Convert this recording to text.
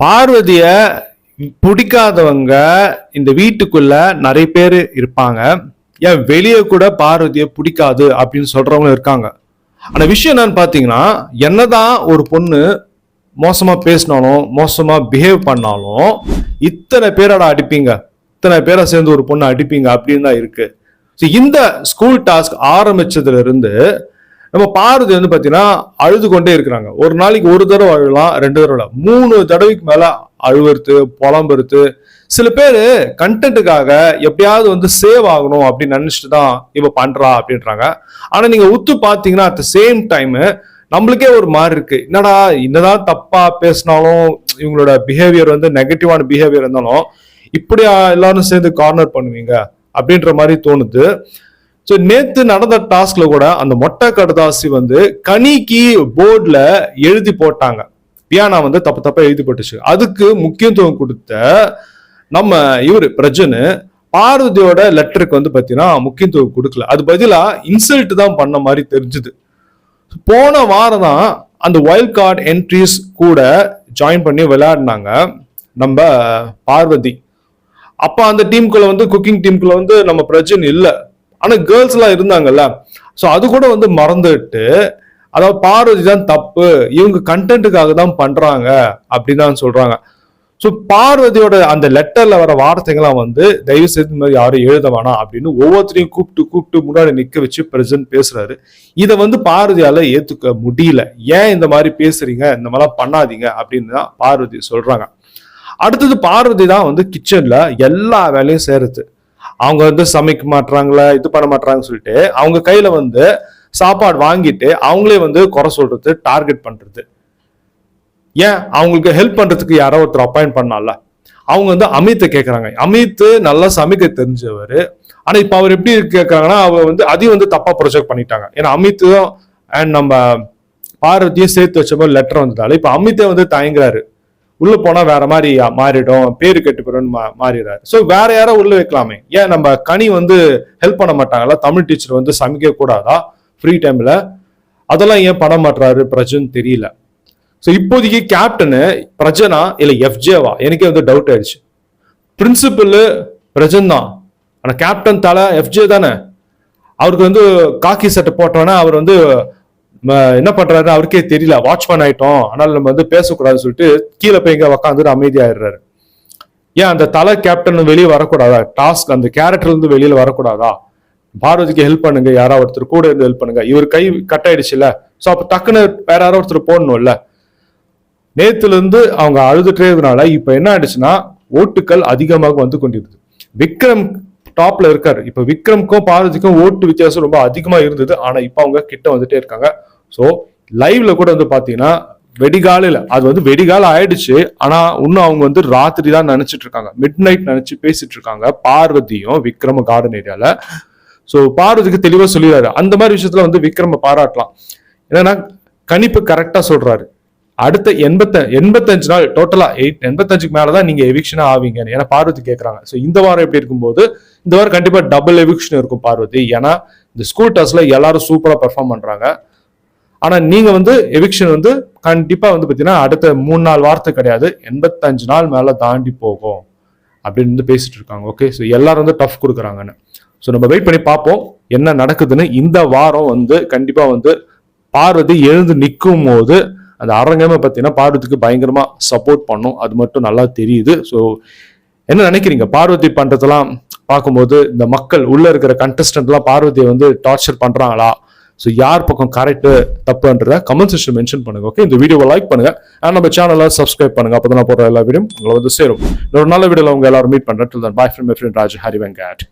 பார்வதிய பிடிக்காதவங்க இந்த வீட்டுக்குள்ள நிறைய பேர் இருப்பாங்க. ஏன் வெளியே கூட பார்வதியை பிடிக்காது அப்படின்னு சொல்றவங்க இருக்காங்க. ஆனா விஷயம் என்னன்னு பார்த்தீங்கன்னா என்னதான் ஒரு பொண்ணு மோசமா பேசினாலும் மோசமா பிஹேவ் பண்ணாலும் இத்தனை பேரோட அடிப்பீங்க. இத்தனை பேரை சேர்ந்து ஒரு பொண்ணை அடிப்பீங்க அப்படின்னு தான் இருக்கு. ஸோ இந்த ஸ்கூல் டாஸ்க் ஆரம்பிச்சதுல இருந்து நம்ம பார்வதி வந்து பார்த்தீங்கன்னா அழுது கொண்டே இருக்கிறாங்க. ஒரு நாளைக்கு ஒரு தடவை அழுகலாம் ரெண்டு தடவை மூணு தடவைக்கு மேலே அழுவறுத்து புலம்புறது. சில பேர் கண்டென்ட்டுக்காக எப்படியாவது வந்து சேவ் ஆகணும் அப்படின்னு நினச்சிட்டு தான் இப்போ பண்ணுறா அப்படின்றாங்க. ஆனால் நீங்கள் உத்து பார்த்தீங்கன்னா அட் த சேம் டைமு நம்மளுக்கே ஒரு மாதிரி இருக்கு. என்னடா என்னதான் தப்பா பேசினாலும் இவங்களோட பிஹேவியர் வந்து நெகட்டிவான பிஹேவியர் இருந்தாலும் இப்படியா எல்லாரும் சேர்ந்து கார்னர் பண்ணுவீங்க அப்படின்ற மாதிரி தோணுது. ஸோ நேத்து நடந்த டாஸ்க்ல கூட அந்த மொட்டை கடதாசி வந்து கனிக்கு போர்டில் எழுதி போட்டாங்க. பியானா வந்து தப்பு தப்பா எழுதி போட்டுச்சு அதுக்கு முக்கியத்துவம் கொடுத்த நம்ம இவர் பிரஜனு பார்வதியோட லெட்டருக்கு வந்து பார்த்தீங்கன்னா முக்கியத்துவம் கொடுக்கல. அது பதிலாக இன்சல்ட் தான் பண்ண மாதிரி தெரிஞ்சுது. போன வாரம் தான் அந்த வைல்ட் கார்டு என்ட்ரிஸ் கூட ஜாயின் பண்ணி விளையாடினாங்க நம்ம பார்வதி. அப்போ அந்த டீமுக்குள்ள வந்து குக்கிங் டீமுக்குள்ள வந்து நம்ம பிரஜன் இல்லை. ஆனா கேர்ள்ஸ் எல்லாம் இருந்தாங்கல்ல. சோ அது கூட வந்து மறந்துட்டு அதாவது பார்வதி தான் தப்பு இவங்க கண்டென்ட்டுக்காக தான் பண்றாங்க அப்படின்னு தான் சொல்றாங்க. ஸோ பார்வதியோட அந்த லெட்டர்ல வர வார்த்தைகள்லாம் வந்து தயவு செய்து இந்த மாதிரி யாரும் எழுத வேணாம் அப்படின்னு ஒவ்வொருத்தரையும் கூப்பிட்டு கூப்பிட்டு முன்னாடி நிக்க வச்சு பிரசன்ட் பேசுறாரு. இதை வந்து பார்வதியால ஏத்துக்க முடியல. ஏன் இந்த மாதிரி பேசுறீங்க? இந்த மாதிரிலாம் பண்ணாதீங்க அப்படின்னு தான் பார்வதி சொல்றாங்க. அடுத்தது பார்வதி தான் வந்து கிச்சன்ல எல்லா வேலையும் சேருது அவங்க வந்து சமைக்க மாட்டாங்களா இது பண்ண மாட்றாங்கன்னு சொல்லிட்டு அவங்க கையில வந்து சாப்பாடு வாங்கிட்டு அவங்களே வந்து குறை சொல்றது டார்கெட் பண்றது. ஏன்? அவங்களுக்கு ஹெல்ப் பண்றதுக்கு யாரோ ஒருத்தர் அப்பாயிண்ட் பண்ணால. அவங்க வந்து அமித்தை கேட்குறாங்க அமித் நல்லா சமைக்க தெரிஞ்சவர். ஆனால் இப்போ அவர் எப்படி கேட்குறாங்கன்னா அவர் வந்து அதையும் வந்து தப்பாக ப்ரொஜெக்ட் பண்ணிட்டாங்க. ஏன்னா அமித்தும் அண்ட் நம்ம பார்வதியும் சேர்த்து வச்ச மாதிரி லெட்டர் வந்ததால இப்போ அமித்தே வந்து தயங்குறாரு. உள்ள போனா வேற மாதிரி மாறிடும் பேரு கெட்டு போயிடும் மாறிடுறாரு. ஸோ வேற யாரோ உள்ள வைக்கலாமே. ஏன் நம்ம கனி வந்து ஹெல்ப் பண்ண மாட்டாங்களா தமிழ் டீச்சர் வந்து சமைக்க கூடாதா? ஃப்ரீ டைம்ல அதெல்லாம் ஏன் பண்ண மாட்டாரு பிரஜன் தெரியல. ஸோ இப்போதைக்கு கேப்டனு பிரஜனா இல்லை எஃப்ஜேவா? எனக்கே வந்து டவுட் ஆயிடுச்சு. பிரின்சிபல் பிரஜன் தான். ஆனால் கேப்டன் தலை எஃப்ஜே தானே? அவருக்கு வந்து காக்கி சட்டை போட்டோன்னா அவர் வந்து என்ன பண்றாரு அவருக்கே தெரியல. வாட்ச்மேன் ஆயிட்டோம். ஆனால் நம்ம வந்து பேசக்கூடாதுன்னு சொல்லிட்டு கீழே போய் இங்க உக்காந்துட்டு அமைதியாயிடுறாரு. ஏன் அந்த தலை கேப்டன் வெளியே வரக்கூடாதா? டாஸ்க் அந்த கேரக்டர்ல இருந்து வெளியில வரக்கூடாதா? பார்வதிக்கு ஹெல்ப் பண்ணுங்க. யாராவது ஒருத்தர் கூட இருந்து ஹெல்ப் பண்ணுங்க. இவர் கை கட் ஆயிடுச்சுல்ல. ஸோ அப்போ டக்குன்னு வேற யாரோ ஒருத்தர் போடணும்ல. நேத்துல இருந்து அவங்க அழுதுட்டே இருந்தனால இப்போ என்ன ஆயிடுச்சுன்னா ஓட்டுக்கள் அதிகமாக வந்து கொண்டிருது விக்ரம் டாப்ல இருக்காரு. இப்போ விக்ரம்க்கும் பார்வதிக்கும் ஓட்டு வித்தியாசம் ரொம்ப அதிகமாக இருந்தது. ஆனால் இப்போ அவங்க கிட்ட வந்துட்டே இருக்காங்க. ஸோ லைவ்ல கூட வந்து பார்த்தீங்கன்னா வெடிகாலையில் அது வந்து வெடிகால ஆயிடுச்சு. ஆனா இன்னும் அவங்க வந்து ராத்திரி தான் நினைச்சிட்டு இருக்காங்க. மிட் நைட் நினைச்சு பேசிட்டு இருக்காங்க பார்வதியும் விக்ரம கார்டன் ஏரியால ஸோ பார்வதிக்கு தெளிவாக சொல்லிடுறாரு. அந்த மாதிரி விஷயத்துல வந்து விக்ரம பாராட்டலாம். என்னன்னா கணிப்பு கரெக்டா சொல்றாரு. அடுத்த எண்பத்த எண்பத்தஞ்சு நாள் டோட்டலா எயிட் எண்பத்தஞ்சுக்கு மேலதான் நீங்க எவிக்ஷனா ஆவீங்க ஏன்னா பார்வதி கேட்குறாங்க ஸோ இந்த வாரம் எப்படி இருக்கும்போது இந்த வாரம் கண்டிப்பா டபுள் எவிக்ஷன் இருக்கும் பார்வதி. ஏன்னா இந்த ஸ்கூல் டெஸ்ட்ல எல்லாரும் சூப்பரா பெர்ஃபார்ம் பண்றாங்க. ஆனால் நீங்கள் வந்து எவிக்ஷன் வந்து கண்டிப்பாக வந்து பார்த்தீங்கன்னா அடுத்த மூணு நாள் வார்த்தை கிடையாது. எண்பத்தஞ்சு நாள் மேலே தாண்டி போகும் அப்படின்னு வந்து பேசிட்டு இருக்காங்க. ஓகே ஸோ எல்லாரும் வந்து டஃப் கொடுக்குறாங்கன்னு. ஸோ நம்ம வெயிட் பண்ணி பார்ப்போம் என்ன நடக்குதுன்னு. இந்த வாரம் வந்து கண்டிப்பாக வந்து பார்வதி எழுந்து நிற்கும் போது அந்த அரங்கமே பார்த்தீங்கன்னா பார்வதிக்கு பயங்கரமாக சப்போர்ட் பண்ணும். அது மட்டும் நல்லா தெரியுது. ஸோ என்ன நினைக்கிறீங்க? பார்வதி பண்ணுறதெல்லாம் பார்க்கும்போது இந்த மக்கள் உள்ளே இருக்கிற கண்டஸ்டன்ட்லாம் பார்வதியை வந்து டார்ச்சர் பண்ணுறாங்களா ஸோ யார் பக்கம் கரெக்ட் தப்புன்றத கமெண்ட் செக்ஷன் மென்ஷன் பண்ணுங்க ஓகே இந்த வீடியோவை லைக் பண்ணுங்க. அண்ட் நம்ம சேனலை சப்ஸ்கிரைப் பண்ணுங்க. அப்போ நான் போடுற எல்லா வீடியோ உங்களை வந்து சேரும். ஒரு நல்ல வீடியோவில் உங்க எல்லாரும் மீட் பண்ணுறேன் bye friend my friend Raj Hari Venkat